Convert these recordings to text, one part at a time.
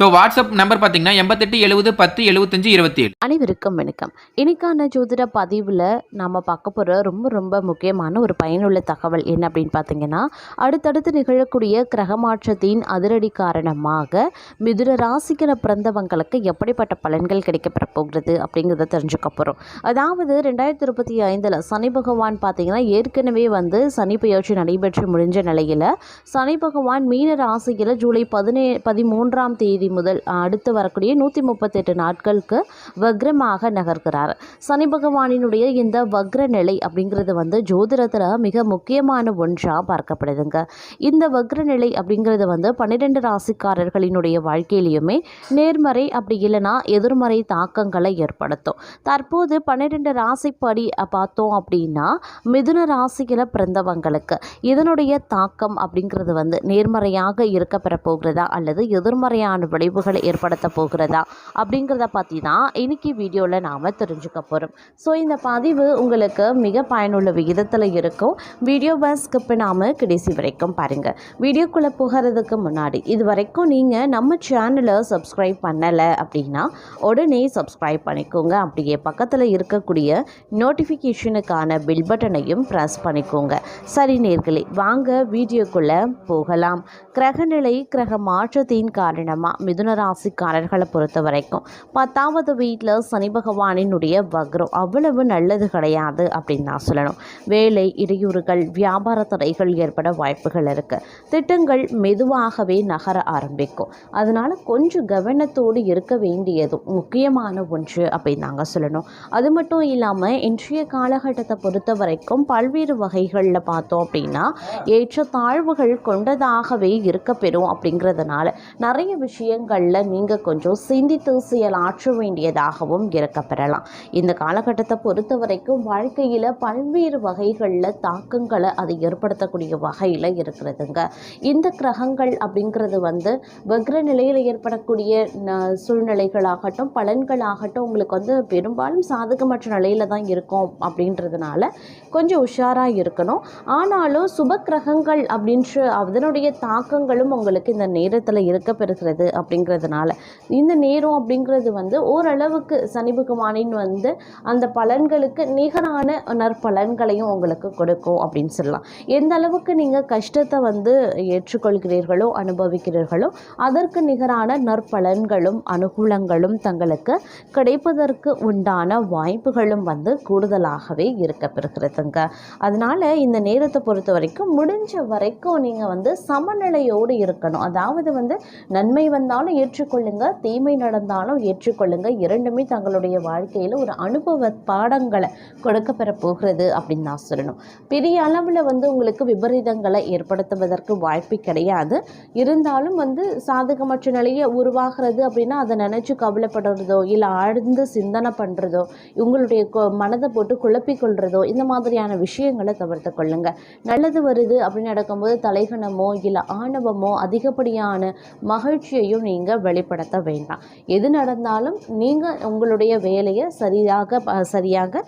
So WhatsApp number பார்த்தீங்கன்னா எண்பத்தெட்டு எழுபது பத்து எழுபத்தஞ்சு இருபத்தி ஏழு அனைவருக்கும் வணக்கம். இன்னைக்கான ஜோதிட பதிவில் நாம் பார்க்க போகிற ரொம்ப ரொம்ப முக்கியமான ஒரு பயனுள்ள தகவல் என்ன அப்படின்னு பார்த்தீங்கன்னா அடுத்தடுத்து நிகழக்கூடிய கிரக மாற்றத்தின் அதிரடி காரணமாக மிதுர ராசிக்கிற பிறந்தவங்களுக்கு எப்படிப்பட்ட பலன்கள் கிடைக்கப்பட போகிறது அப்படிங்கிறத தெரிஞ்சுக்க போகிறோம் அதாவது ரெண்டாயிரத்தி இருபத்தி ஐந்தில் சனி பகவான் பார்த்தீங்கன்னா ஏற்கனவே வந்து சனி பயிற்சி நடைபெற்று முடிஞ்ச நிலையில் சனி பகவான் மீன ராசியில் ஜூலை பதினே பதிமூன்றாம் தேதி முதல் அடுத்து வரக்கூடிய நூற்றி முப்பத்தெட்டு நாட்களுக்கு வக்ரமாக நகர்கிறார். சனி பகவானினுடைய இந்த வக்ர நிலை அப்படிங்கிறது வந்து ஜோதிடத்தில் மிக முக்கியமான ஒன்றாக பார்க்கப்படுதுங்க. இந்த வக்ர நிலை அப்படிங்கிறது வந்து பன்னிரெண்டு ராசிக்காரர்களினுடைய வாழ்க்கையிலையுமே நேர்மறை அப்படி இல்லைன்னா எதிர்மறை தாக்கங்களை ஏற்படுத்தும். தற்போது பன்னிரெண்டு ராசிப்படி பார்த்தோம் அப்படின்னா மிதுன ராசியில் பிறந்தவங்களுக்கு இதனுடைய தாக்கம் அப்படிங்கிறது வந்து நேர்மறையாக இருக்க பெற போகிறதா அல்லது எதிர்மறையான விளைவுகளை ஏற்படுத்த போகிறதா அப்படிங்கிறத பற்றி தான் இன்றைக்கி வீடியோவில் நாம் தெரிஞ்சுக்க போகிறோம் ஸோ இந்த பதிவு உங்களுக்கு மிக பயனுள்ள விகிதத்தில் இருக்கும். வீடியோவை ஸ்கிப் பண்ணாமல் கடைசி வரைக்கும் பாருங்கள் வீடியோக்குள்ளே போகிறதுக்கு முன்னாடி இது வரைக்கும் நீங்கள் நம்ம சேனலை சப்ஸ்கிரைப் பண்ணலை அப்படின்னா உடனே சப்ஸ்கிரைப் பண்ணிக்கோங்க. அப்படியே பக்கத்தில் இருக்கக்கூடிய நோட்டிஃபிகேஷனுக்கான பில் பட்டனையும் ப்ரெஸ் பண்ணிக்கோங்க. சரி நேர்களே வாங்க வீடியோக்குள்ளே போகலாம். கிரகநிலை கிரக மாற்றத்தின் காரணமாக மிதுன ராசிக்காரர்களை பொறுத்த வரைக்கும் பத்தாவது வீட்டில் சனி பகவானினுடைய வக்ரம் அவ்வளவு நல்லது கிடையாது அப்படின்னு நான் சொல்லணும். வேலை இடையூறுகள் வியாபார தடைகள் ஏற்பட வாய்ப்புகள் இருக்குது திட்டங்கள் மெதுவாகவே நகர ஆரம்பிக்கும். அதனால் கொஞ்சம் கவனத்தோடு இருக்க வேண்டியதும் முக்கியமான ஒன்று அப்படின்னு நாங்கள் சொல்லணும். அது மட்டும் இல்லாமல் இன்றைய காலகட்டத்தை பொறுத்த வரைக்கும் பல்வேறு வகைகளில் பார்த்தோம் அப்படின்னா ஏற்ற தாழ்வுகள் கொண்டதாகவே இருக்க பெறும் அப்படிங்கிறதுனால நிறைய விஷயம் விஷயங்களில் நீங்கள் கொஞ்சம் சிந்தித்து செயலாற்ற வேண்டியதாகவும் இருக்க பெறலாம் இந்த காலகட்டத்தை பொறுத்த வரைக்கும் வாழ்க்கையில் பல்வேறு வகைகளில் தாக்கங்களை அது ஏற்படுத்தக்கூடிய வகையில் இருக்கிறதுங்க. இந்த கிரகங்கள் அப்படிங்கிறது வந்து வக்ர நிலையில் ஏற்படக்கூடிய சூழ்நிலைகளாகட்டும் பலன்களாகட்டும் உங்களுக்கு வந்து பெரும்பாலும் சாதகமற்ற நிலையில் தான் இருக்கும் அப்படின்றதுனால கொஞ்சம் உஷாராக இருக்கணும். ஆனாலும் சுப கிரகங்கள் அப்படின்ற அதனுடைய தாக்கங்களும் உங்களுக்கு இந்த நேரத்தில் இருக்க பெறுகிறது அப்படிங்கிறதுனால. இந்த நேரம் அப்படிங்கிறது வந்து ஓரளவுக்கு சனி பகவானின் வந்து அந்த பலன்களுக்கு நிகரான நற்பலன்களையும் உங்களுக்கு கொடுக்கும் அப்படின்னு சொல்லலாம். எந்த அளவுக்கு நீங்கள் கஷ்டத்தை வந்து ஏற்றுக்கொள்கிறீர்களோ அனுபவிக்கிறீர்களோ அதற்கு நிகரான நற்பலன்களும் அனுகூலங்களும் தங்களுக்கு கிடைப்பதற்கு உண்டான வாய்ப்புகளும் வந்து கூடுதலாகவே இருக்க பெறுகிறதுங்க. அதனால இந்த நேரத்தை பொறுத்த வரைக்கும் முடிஞ்ச வரைக்கும் நீங்கள் வந்து சமநிலையோடு இருக்கணும். அதாவது வந்து நன்மை நடந்தாலும் ஏற்றுக்கொள்ளுங்க. தீமை நடந்தாலும் ஏற்றுக்கொள்ளுங்க. இரண்டுமே தங்களுடைய வாழ்க்கையில் ஒரு அனுபவ பாடங்களை கொடுக்க பெற போகிறது அப்படின்னு நான் சொல்லணும். பெரிய அளவில் வந்து உங்களுக்கு விபரீதங்களை ஏற்படுத்துவதற்கு வாய்ப்பு கிடையாது. இருந்தாலும் வந்து சாதகமற்ற நிலையை உருவாகிறது அப்படின்னா அதை நினச்சி கவலைப்படுறதோ இல்லை ஆழ்ந்து சிந்தனை பண்ணுறதோ உங்களுடைய கொ- மனதை போட்டு குழப்பிக்கொள்கிறதோ இந்த மாதிரியான விஷயங்களை தவிர்த்து கொள்ளுங்க. நல்லது வருது அப்படின்னு நடக்கும்போது தலைகணமோ இல்லை ஆணவமோ அதிகப்படியான மகிழ்ச்சியையும் நீங்கள் வெளிப்படுத்த வேண்டாம். எது நடந்தாலும் நீங்கள் உங்களுடைய வேலையை சரியாக சரியாக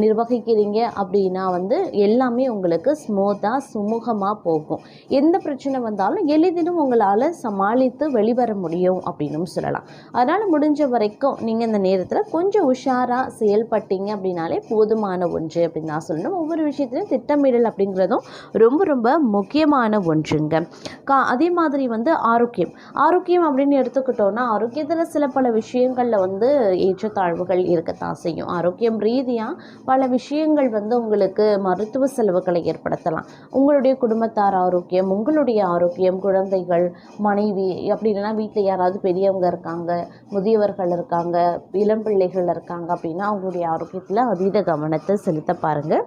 நிர்வகிக்கிறீங்க அப்படின்னா வந்து எல்லாமே உங்களுக்கு ஸ்மூத்தாக சுமூகமாக போகும். எந்த பிரச்சனை வந்தாலும் எளிதிலும் உங்களால் சமாளித்து வெளிவர முடியும் அப்படின்னும் சொல்லலாம். அதனால் முடிஞ்ச வரைக்கும் நீங்கள் இந்த நேரத்தில் கொஞ்சம் உஷாராக செயல்பட்டீங்க அப்படின்னாலே போதுமான ஒன்று அப்படின்னு நான் சொல்லணும். ஒவ்வொரு விஷயத்திலையும் திட்டமிடல் அப்படிங்கிறதும் ரொம்ப ரொம்ப முக்கியமான ஒன்றுங்க. கா அதே மாதிரி வந்து ஆரோக்கியம். ஆரோக்கியம் அப்படின்னு எடுத்துக்கிட்டோன்னா ஆரோக்கியத்தில் சில பல விஷயங்களில் வந்து ஏற்றத்தாழ்வுகள் இருக்கத்தான் செய்யும். ஆரோக்கியம் ரீதியாக பல விஷயங்கள் வந்து உங்களுக்கு மருத்துவ செலவுகளை ஏற்படுத்தலாம். உங்களுடைய குடும்பத்தார் ஆரோக்கியம் உங்களுடைய ஆரோக்கியம் குழந்தைகள் மனைவி அப்படி இல்லைன்னா வீட்டில் யாராவது பெரியவங்க இருக்காங்க முதியவர்கள் இருக்காங்க இளம் பிள்ளைகள் இருக்காங்க அப்படின்னா அவங்களுடைய ஆரோக்கியத்தில் அதீத கவனத்தை செலுத்த பாருங்கள்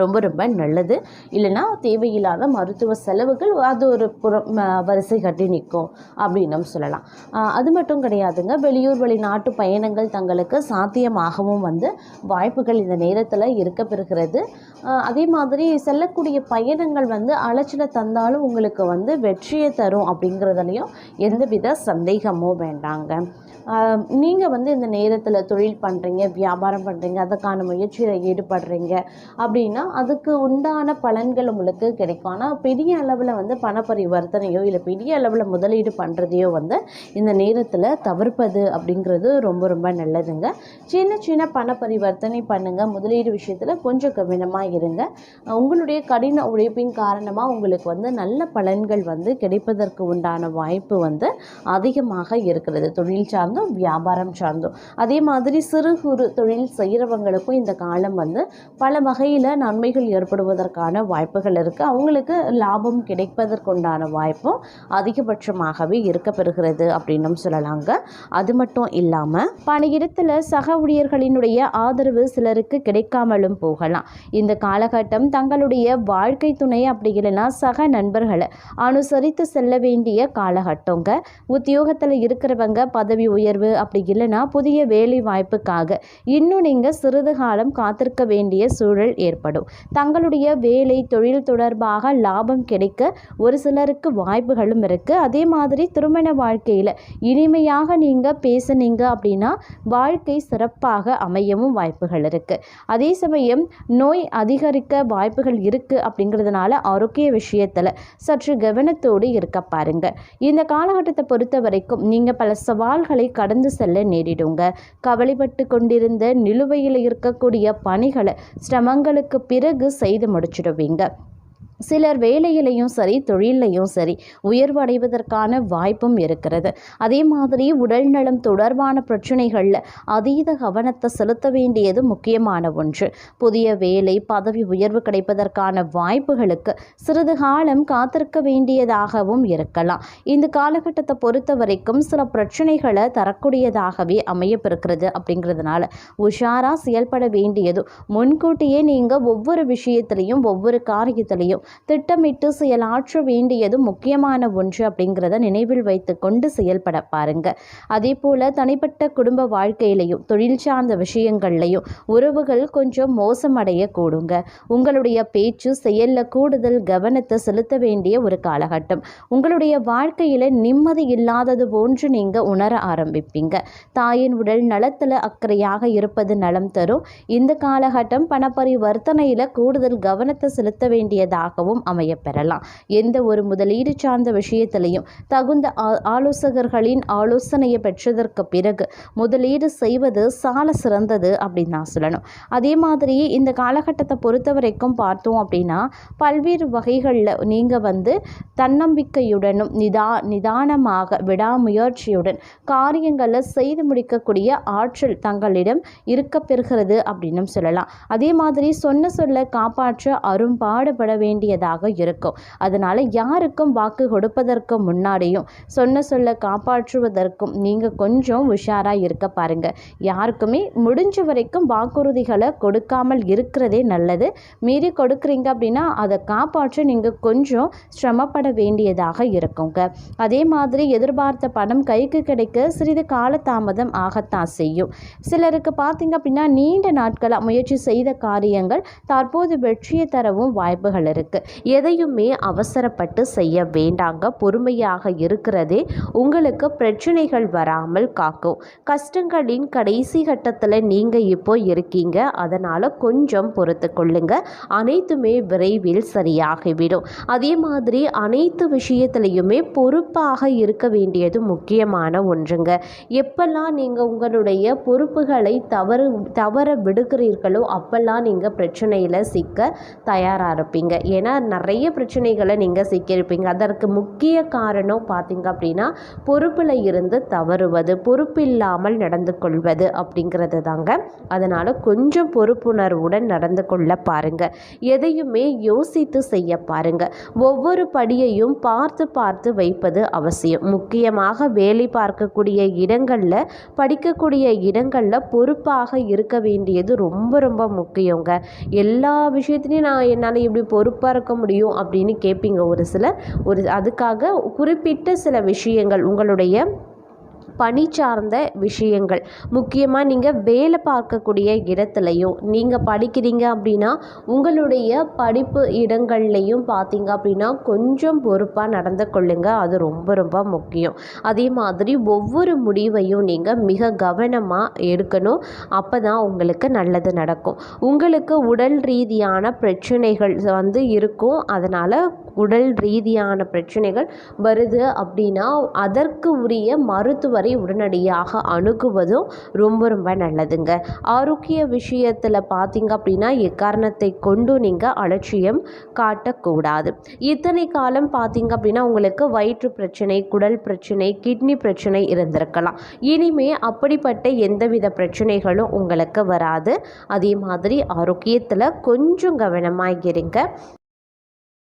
ரொம்ப ரொம்ப நல்லது. இல்லைன்னா தேவையில்லாத மருத்துவ செலவுகள் அது ஒரு புறம் வரிசை கட்டி நிற்கும் அப்படின்னும் சொல்லலாம். அது மட்டும் கிடையாதுங்க. வெளியூர் வெளிநாட்டு பயணங்கள் தங்களுக்கு சாத்தியமாகவும் வந்து வாய்ப்புகள் இந்த நேரத்தில் இருக்க பெறுகிறது. அதே மாதிரி செல்லக்கூடிய பயணங்கள் வந்து அலைச்சலை தந்தாலும் உங்களுக்கு வந்து வெற்றியை தரும் அப்படிங்கிறதுலையும் எந்தவித சந்தேகமும் வேண்டாங்க. நீங்கள் வந்து இந்த நேரத்தில் தொழில் பண்ணுறீங்க வியாபாரம் பண்ணுறீங்க அதுக்கான முயற்சியில் ஈடுபடுறீங்க அப்படின்னா அதுக்கு உண்டான பலன்கள் உங்களுக்கு கிடைக்கும். ஆனால் பெரிய அளவில் வந்து பண பரிவர்த்தனையோ இல்லை பெரிய அளவில் முதலீடு பண்ணுறதையோ வந்து இந்த நேரத்தில் தவிர்ப்பது அப்படிங்கிறது ரொம்ப ரொம்ப நல்லதுங்க. சின்ன சின்ன பண பரிவர்த்தனை பண்ணுங்கள் முதலீடு விஷயத்தில் கொஞ்சம் கவனமாக இருங்க. உங்களுடைய கடின உழைப்பின் காரணமாக உங்களுக்கு வந்து நல்ல பலன்கள் வந்து கிடைப்பதற்கு உண்டான வாய்ப்பு வந்து அதிகமாக இருக்கிறது. தொழில் சார்ந்தும் வியாபாரம் சார்ந்தும் அதே மாதிரி சிறு குறு தொழில் செய்கிறவங்களுக்கும் இந்த காலம் வந்து பல வகையில் நன்மைகள் ஏற்படுவதற்கான வாய்ப்புகள் இருக்குது அவங்களுக்கு லாபம் கிடைப்பதற்குண்டான வாய்ப்பும் அதிகபட்சமாகவே இருக்கப்பெறுகிறது அப்படின்னும் சொல்லலாங்க. அது மட்டும் இல்லாமல் பணியிடத்தில் சக ஊழியர்களினுடைய ஆதரவு சிலருக்கு கிடைக்காமலும் போகலாம். இந்த காலகட்டம் தங்களுடைய வாழ்க்கை துணை அப்படி இல்லைன்னா சக நண்பர்களை அனுசரித்து செல்ல வேண்டிய காலகட்டங்க. உத்தியோகத்தில் இருக்கிறவங்க பதவி உயர்வு அப்படி இல்லைன்னா புதிய வேலை வாய்ப்புக்காக இன்னும் நீங்கள் சிறிது காலம் காத்திருக்க வேண்டிய சூழல் ஏற்படும். தங்களுடைய வேலை தொழில் தொடர்பாக லாபம் கிடைக்க ஒரு சிலருக்கு வாய்ப்புகளும் இருக்குது அதே மாதிரி திருமண வாழ்க்கையில் இனிமையாக நீங்கள் பேசுனீங்க அப்படின்னா வாழ்க்கை சிறப்பாக அமையவும் வாய்ப்புகள் இருக்குது அதே சமயம் நோய் அதிகரிக்க வாய்ப்புகள் இருக்குது அப்படிங்கிறதுனால ஆரோக்கிய விஷயத்தில் சற்று கவனத்தோடு இருக்க பாருங்க. இந்த காலகட்டத்தை பொறுத்த வரைக்கும் நீங்கள் பல சவால்களை கடந்து செல்ல நேரிடுங்க. கவலைப்பட்டு கொண்டிருந்த நிலுவையில் இருக்கக்கூடிய பணிகளை சிரமங்களுக்கு பிறகு செய்து முடிச்சிடுவீங்க. சிலர் வேலையிலையும் சரி தொழிலையும் சரி உயர்வு அடைவதற்கான வாய்ப்பும் இருக்கிறது. அதே மாதிரி உடல்நலம் தொடர்பான பிரச்சனைகளில் அதீத கவனத்தை செலுத்த வேண்டியது முக்கியமான ஒன்று. புதிய வேலை பதவி உயர்வு கிடைப்பதற்கான வாய்ப்புகளுக்கு சிறிது காலம் காத்திருக்க வேண்டியதாகவும் இருக்கலாம். இந்த காலகட்டத்தை பொறுத்த வரைக்கும் சில பிரச்சனைகளை தரக்கூடியதாகவே அமையப்பிருக்கிறது அப்படிங்கிறதுனால உஷாராக செயல்பட வேண்டியதும் முன்கூட்டியே நீங்கள் ஒவ்வொரு விஷயத்திலையும் ஒவ்வொரு காரியத்திலையும் திட்டமிட்டு செயலாற்ற வேண்டியது முக்கியமான ஒன்று அப்படிங்கிறத நினைவில் வைத்து கொண்டு செயல்பட பாருங்க. அதே போல் தனிப்பட்ட குடும்ப வாழ்க்கையிலையும் தொழில் சார்ந்த விஷயங்கள்லையும் உறவுகள் கொஞ்சம் மோசமடைய கூடுங்க. உங்களுடைய பேச்சு செயலில் கூடுதல் கவனத்தை செலுத்த வேண்டிய ஒரு காலகட்டம். உங்களுடைய வாழ்க்கையில் நிம்மதி இல்லாதது போன்று நீங்கள் உணர ஆரம்பிப்பீங்க. தாயின் உடல் நலத்தில் அக்கறையாக இருப்பது நலம் தரும். இந்த காலகட்டம் பணப்பரிவர்த்தனையில் கூடுதல் கவனத்தை செலுத்த வேண்டியதாக வேண்டியதாகவும் அமையப்பெறலாம். எந்த ஒரு முதலீடு சார்ந்த விஷயத்திலையும் தகுந்த ஆ- ஆலோசகர்களின் ஆலோசனையை பெற்றதற்கு பிறகு முதலீடு செய்வது சால சிறந்தது அப்படின்னு நான் சொல்லணும். அதே மாதிரி இந்த காலகட்டத்தை பொறுத்த வரைக்கும் பார்த்தோம் அப்படின்னா பல்வேறு வகைகளில் நீங்கள் வந்து தன்னம்பிக்கையுடனும் நிதா நிதானமாக விடாமுயற்சியுடன் காரியங்களை செய்து முடிக்கக்கூடிய ஆற்றல் தங்களிடம் இருக்க பெறுகிறது அப்படின்னும் சொல்லலாம். அதே மாதிரி சொன்ன சொல்ல காப்பாற்ற அரும்பாடுபட வேண்டிய வேண்டியதாக இருக்கும். அதனால் யாருக்கும் வாக்கு கொடுப்பதற்கு முன்னாடியும் சொன்ன சொல்ல காப்பாற்றுவதற்கும் நீங்கள் கொஞ்சம் உஷாராக இருக்க பாருங்க. யாருக்குமே முடிஞ்ச வரைக்கும் வாக்குறுதிகளை கொடுக்காமல் இருக்கிறதே நல்லது. மீறி கொடுக்குறீங்க அப்படின்னா அதை காப்பாற்ற நீங்கள் கொஞ்சம் சிரமப்பட வேண்டியதாக இருக்குங்க. அதே மாதிரி எதிர்பார்த்த பணம் கைக்கு கிடைக்க சிறிது காலதாமதம் ஆகத்தான் செய்யும். சிலருக்கு பார்த்தீங்க அப்படின்னா நீண்ட நாட்களாக முயற்சி செய்த காரியங்கள் தற்போது வெற்றியை தரவும் வாய்ப்புகள் இருக்கு எதையுமே அவசரப்பட்டு செய்ய வேண்டாங்க. பொறுமையாக இருக்கிறதே உங்களுக்கு பிரச்சனைகள் வராமல் காக்கும். கஷ்டங்களின் கடைசி கட்டத்தில் நீங்கள் இப்போ இருக்கீங்க. அதனால் கொஞ்சம் பொறுத்து கொள்ளுங்க. அனைத்துமே விரைவில் சரியாகிவிடும். அதே மாதிரி அனைத்து விஷயத்துலையுமே பொறுப்பாக இருக்க வேண்டியது முக்கியமான ஒன்றுங்க. எப்பெல்லாம் நீங்கள் உங்களுடைய பொறுப்புகளை தவறு தவற விடுகிறீர்களோ அப்பெல்லாம் நீங்கள் பிரச்சனையில் சிக்க தயாராக இருப்பீங்க. ஏன்னா நிறைய பிரச்சனைகளை நீங்கள் சிக்கியிருப்பீங்க. அதற்கு முக்கிய காரணம் பார்த்தீங்க அப்படின்னா பொறுப்பில் இருந்து தவறுவது பொறுப்பில்லாமல் நடந்து கொள்வது அப்படிங்கிறது தாங்க. அதனால் கொஞ்சம் பொறுப்புணர்வுடன் நடந்து கொள்ள பாருங்க. எதையுமே யோசித்து செய்ய பாருங்கள் ஒவ்வொரு படியையும் பார்த்து பார்த்து வைப்பது அவசியம். முக்கியமாக வேலை பார்க்கக்கூடிய இடங்களில் படிக்கக்கூடிய இடங்களில் பொறுப்பாக இருக்க வேண்டியது ரொம்ப ரொம்ப முக்கியங்க. எல்லா விஷயத்துலையும் நான் என்னால் இப்படி பொறுப்பாக இருக்க முடியும் அப்படின்னு கேட்பீங்க ஒரு சிலர். ஒரு அதுக்காக குறிப்பிட்ட சில விஷயங்கள் உங்களுடைய பணி சார்ந்த விஷயங்கள். முக்கியமாக நீங்கள் வேலை பார்க்கக்கூடிய இடத்துலையும் நீங்கள் படிக்கிறீங்க அப்படின்னா உங்களுடைய படிப்பு இடங்கள்லையும் பார்த்தீங்க அப்படின்னா கொஞ்சம் பொறுப்பாக நடந்து கொள்ளுங்க. அது ரொம்ப ரொம்ப முக்கியம். அதே மாதிரி ஒவ்வொரு முடிவையும் நீங்கள் மிக கவனமாக எடுக்கணும். அப்போ தான் உங்களுக்கு நல்லது நடக்கும். உங்களுக்கு உடல் ரீதியான பிரச்சனைகள் வந்து இருக்கும். அதனால் உடல் ரீதியான பிரச்சனைகள் வருது அப்படின்னா அதற்கு உரிய மருத்துவரை உடனடியாக அணுகுவதும் ரொம்ப ரொம்ப நல்லதுங்க. ஆரோக்கிய விஷயத்தில் பார்த்தீங்க அப்படின்னா எக்காரணத்தை கொண்டு நீங்கள் அலட்சியம் காட்டக்கூடாது. இத்தனை காலம் பார்த்தீங்க அப்படின்னா உங்களுக்கு வயிற்று பிரச்சனை குடல் பிரச்சனை கிட்னி பிரச்சனை இருந்திருக்கலாம். இனிமே அப்படிப்பட்ட எந்தவித பிரச்சனைகளும் உங்களுக்கு வராது. அதே மாதிரி ஆரோக்கியத்தில் கொஞ்சம் கவனமாக இருங்க.